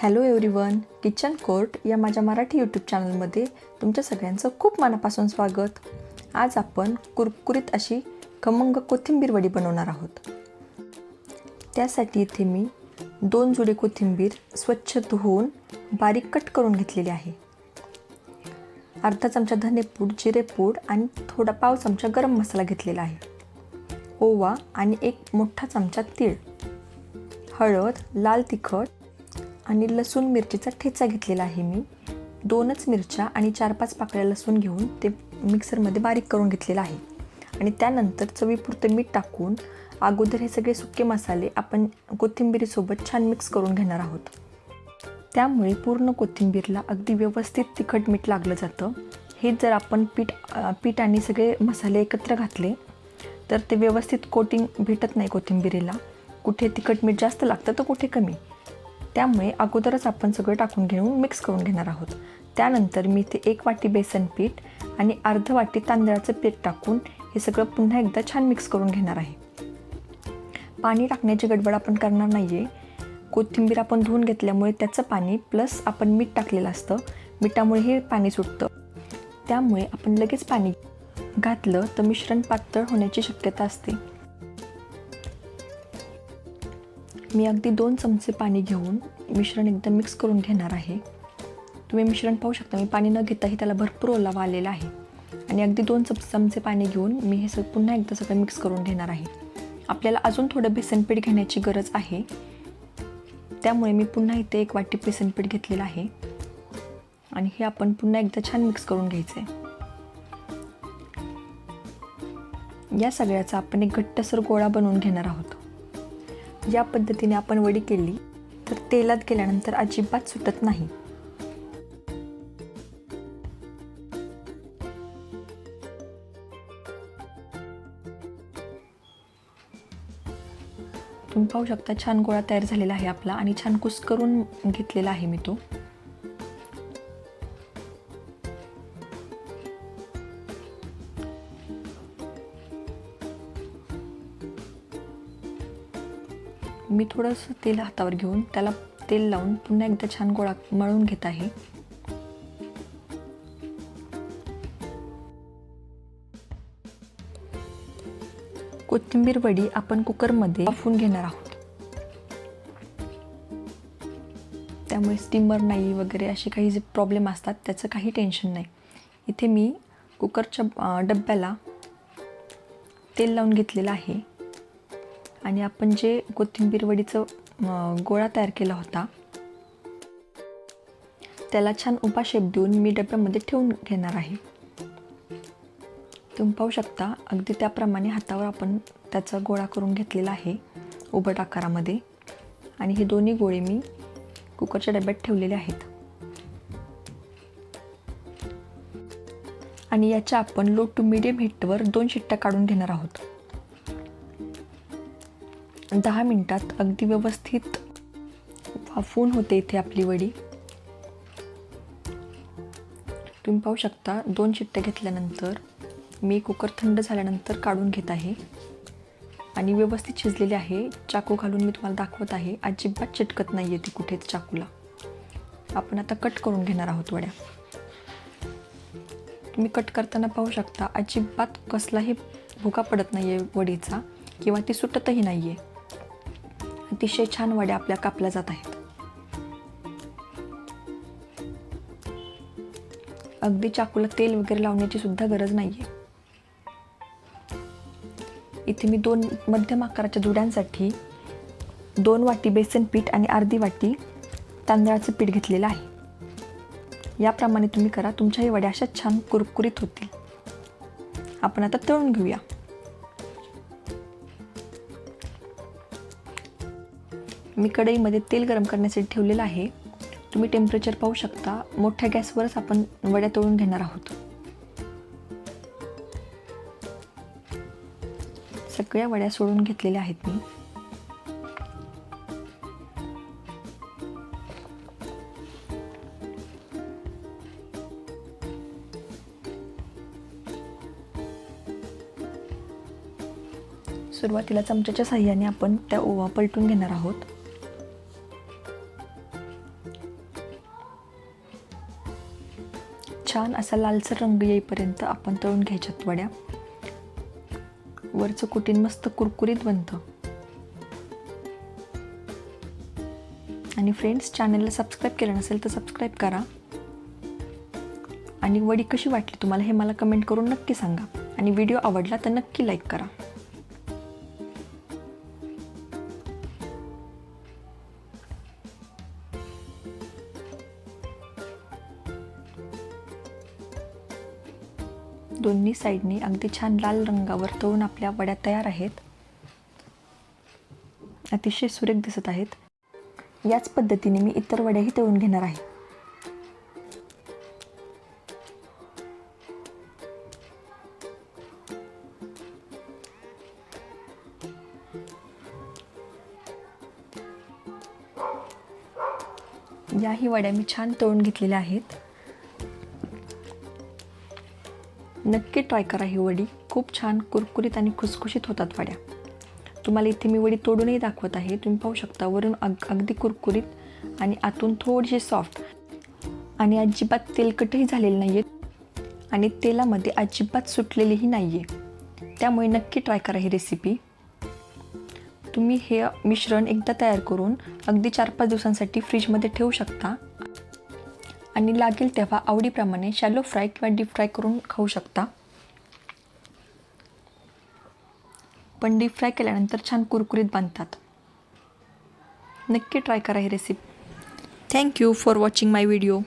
Hello everyone kitchen court या माझ्या Marathi YouTube चॅनलमध्ये तुमच्या सगळ्यांचं खूप मनापासून स्वागत. आज आपण कुरकुरीत अशी खमंग कोथिंबीर वडी बनवणार आहोत. त्यासाठी इथे मी दोन जुडे कोथिंबीर स्वच्छ धुवून बारीक कट करून घेतलेली आहे. अर्धा चमचा धनेपूड जिरेपूड आणि थोडा पाव चमचा गरम मसाला घेतलेला आहे. ओवा आणि एक मोठा चमचा तीळ. हळद लाल तिखट आणि लसूण मिरचीचा ठेचा घेतलेला आहे मी. दोनच मिरच्या आणि चार पाच पाकळ्या लसूण घेऊन ते मिक्सरमध्ये बारीक करून घेतलेलं आहे. आणि त्यानंतर चवीपुरतं मीठ टाकून अगोदर हे सगळे सुके मसाले आपण कोथिंबीरीसोबत छान मिक्स करून घेणार आहोत. त्यामुळे पूर्ण कोथिंबीरला अगदी व्यवस्थित तिखट मीठ लागलं जातं. हे जर आपण पीठ पीठ आणि सगळे मसाले एकत्र घातले तर ते व्यवस्थित कोटिंग भेटत नाही कोथिंबीरीला. कुठे तिखट मीठ जास्त लागतं तर कुठे कमी. त्यामुळे अगोदरच आपण सगळं टाकून घेऊन मिक्स करून घेणार आहोत. त्यानंतर मी इथे एक वाटी बेसन पीठ आणि अर्ध वाटी तांदळाचं पीठ टाकून हे सगळं पुन्हा एकदा छान मिक्स करून घेणार आहे. पाणी टाकण्याची गडबड आपण करणार नाही आहे कोथिंबीर आपण धुवून घेतल्यामुळे त्याचं पाणी प्लस आपण मीठ टाकलेलं असतं. मिठामुळे हे पाणी सुटतं. त्यामुळे आपण लगेच पाणी घातलं तर मिश्रण पातळ होण्याची शक्यता असते. मी अगदी दोन चमचे पाणी घेऊन मिश्रण एकदम मिक्स करून घेणार आहे. तुम्ही मिश्रण पाहू शकता मी पाणी न घेताही त्याला भरपूर ओलावा आलेला आहे. आणि अगदी दोन चम चमचे पाणी घेऊन मी हे सगळं पुन्हा एकदा सगळं मिक्स करून घेणार आहे. आपल्याला अजून थोडं बेसनपीठ घेण्याची गरज आहे. त्यामुळे मी पुन्हा इथे एक वाटी बेसनपीठ घेतलेलं आहे. आणि हे आपण पुन्हा एकदा छान मिक्स करून घ्यायचं आहे या सगळ्याचा आपण एक घट्टसर गोळा बनवून घेणार आहोत. या पद्धतीने आपण वडी केली तर तेलात गेल्यानंतर अजिबात सुटत नाही. तुम्ही पाहू शकता छान गोळा तयार झालेला आहे आपला आणि छान कुस करून घेतलेला आहे मी तो. मी थोडंसं तेल हातावर घेऊन त्याला तेल लावून पुन्हा एकदा छान गोळा मळून घेत आहे. कोथिंबीर वडी आपण कुकरमध्ये वाफून घेणार आहोत. त्यामुळे स्टीमर नाही वगैरे असे काही जे प्रॉब्लेम असतात त्याचं काही टेन्शन नाही. इथे मी कुकरच्या डब्याला तेल लावून घेतलेलं आहे. आणि आपण जे कोथिंबीर वडीचं गोळा तयार केला होता त्याला छान उभा शेप देऊन मी डब्यामध्ये ठेवून घेणार आहे. तुम्ही पाहू शकता अगदी त्याप्रमाणे हातावर आपण त्याचा गोळा करून घेतलेला आहे उभट आकारामध्ये. आणि हे दोन्ही गोळे मी कुकरच्या डब्यात ठेवलेले आहेत. आणि याच्या आपण लो टू मिडियम हिटवर दोन शिट्ट्या काढून घेणार आहोत. दहा मिनटात अगदी व्यवस्थित वाफवून होते इथे आपली वडी. तुम्ही पाहू शकता दोन शिट्ट्या घेतल्यानंतर मी कुकर थंड झाल्यानंतर काढून घेत आहे. आणि व्यवस्थित शिजलेली आहे. चाकू घालून मी तुम्हाला दाखवत आहे. अजिबात चिटकत नाही आहे ती कुठेच चाकूला. आपण आता कट करून घेणार आहोत वड्या. तुम्ही कट करताना पाहू शकता अजिबात कसलाही भुका पडत नाही आहे वडीचा किंवा ती सुटतही नाही आहे अतिशय छान वड्या आपल्या कापल्या जात आहेत. अगदी चाकूला तेल वगैरे लावण्याची सुद्धा गरज नाही आहे इथे मी दोन मध्यम आकाराच्या जुड्यांसाठी दोन वाटी बेसन पीठ आणि अर्धी वाटी तांदळाचं पीठ घेतलेलं आहे. याप्रमाणे तुम्ही करा तुमच्याही वड्या अशा छान कुरकुरीत होतील. आपण आता तळून घेऊया. मी कढईमध्ये तेल गरम करण्यासाठी ठेवलेलं आहे. तुम्ही टेम्परेचर पाहू शकता. मोठ्या गॅसवरच आपण वड्या तळून घेणार आहोत. सगळ्या वड्या सोडून घेतलेल्या आहेत मी. सुरुवातीला चमच्याच्या साह्याने आपण त्या ओवा पलटून घेणार आहोत. छान असा लालसर रंग येईपर्यंत आपण तळून घ्यायच्यात वड्या वरचं कुटीन मस्त कुरकुरीत बनतं. आणि फ्रेंड्स चॅनलला सबस्क्राईब केलं नसेल तर सबस्क्राईब करा. आणि वडी कशी वाटली तुम्हाला हे मला कमेंट करून नक्की सांगा. आणि व्हिडिओ आवडला तर नक्की लाईक करा. दोन्ही साईडनी अगदी छान लाल रंगावर तळून आपल्या वड्या तयार आहेत. अतिशय सुरेख दिसत आहेत. याच पद्धतीने मी इतर वड्याही तळून घेणार आहे. याही वड्या मी छान तळून घेतलेल्या आहेत. नक्की ट्राय करा ही वडी. खूप छान कुरकुरीत आणि खुसखुशीत होतात वड्या. तुम्हाला इथे मी वडी तोडूनही दाखवत आहे. तुम्ही पाहू शकता वरून अग अगदी कुरकुरीत आणि आतून थोडीशी सॉफ्ट आणि अजिबात तेलकटही झालेली नाही आहे आणि तेलामध्ये अजिबात सुटलेलीही नाही आहे त्यामुळे नक्की ट्राय करा ही रेसिपी तुम्ही हे मिश्रण एकदा तयार करून अगदी चार पाच दिवसांसाठी फ्रीजमध्ये ठेवू शकता. आणि लागेल तेव्हा आवडीप्रमाणे शॅलो फ्राय किंवा डीप फ्राय करून खाऊ शकता. पण डीप फ्राय केल्यानंतर छान कुरकुरीत बांधतात नक्की ट्राय करा ही recipe thank you for watching my video